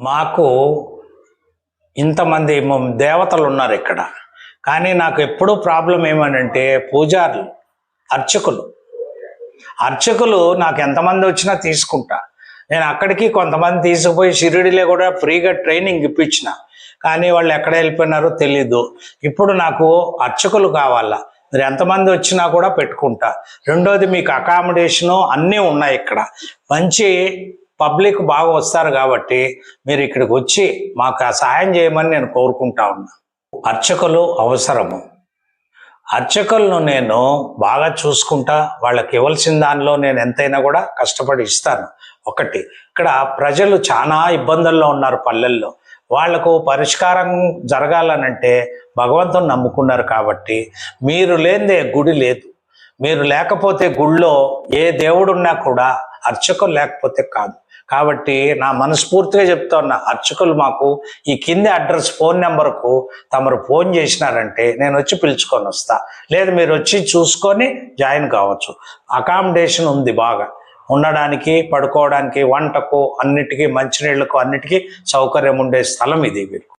మాకు ఇంతమంది దేవతలు ఉన్నారు ఇక్కడ. కానీ నాకు ఎప్పుడూ ప్రాబ్లం ఏమనంటే పూజారులు అర్చకులు. అర్చకులు నాకు ఎంతమంది వచ్చినా తీసుకుంటా. నేను అక్కడికి కొంతమంది తీసుకుపోయి షిరిడిలో కూడా ఫ్రీగా ట్రైనింగ్ ఇప్పించిన. కానీ వాళ్ళు ఎక్కడ వెళ్ళిపోయినారో తెలీదు. ఇప్పుడు నాకు అర్చకులు కావాలా. మీరు ఎంతమంది వచ్చినా కూడా పెట్టుకుంటా. రెండోది మీకు అకామిడేషను అన్నీ ఉన్నాయి ఇక్కడ. మంచి పబ్లిక్ బాగా వస్తారు కాబట్టి మీరు ఇక్కడికి వచ్చి మాకు ఆ సహాయం చేయమని నేను కోరుకుంటా ఉన్నా. అర్చకులు అవసరము. అర్చకులను నేను బాగా చూసుకుంటా వాళ్ళకి ఇవ్వాల్సిన దానిలో నేను ఎంతైనా కూడా కష్టపడి ఇస్తాను. ఒకటి ఇక్కడ ప్రజలు చాలా ఇబ్బందుల్లో ఉన్నారు పల్లెల్లో. వాళ్ళకు పరిష్కారం జరగాలనంటే భగవంతుని నమ్ముకున్నారు కాబట్టి మీరు లేనిదే గుడి లేదు. మీరు లేకపోతే గుళ్ళో ఏ దేవుడున్నా కూడా అర్చకులు లేకపోతే కాదు. కాబట్టి నా మనస్ఫూర్తిగా చెప్తున్నా అర్చకులు మాకు ఈ కింది అడ్రస్ ఫోన్ నెంబర్కు తమరు ఫోన్ చేసినారంటే నేను వచ్చి పిలుచుకొని వస్తా. లేదు మీరు వచ్చి చూసుకొని జాయిన్ కావచ్చు. అకామిడేషన్ ఉంది బాగా. ఉండడానికి పడుకోవడానికి వంటకు అన్నిటికీ మంచినీళ్ళకు అన్నిటికీ సౌకర్యం ఉండే స్థలం ఇది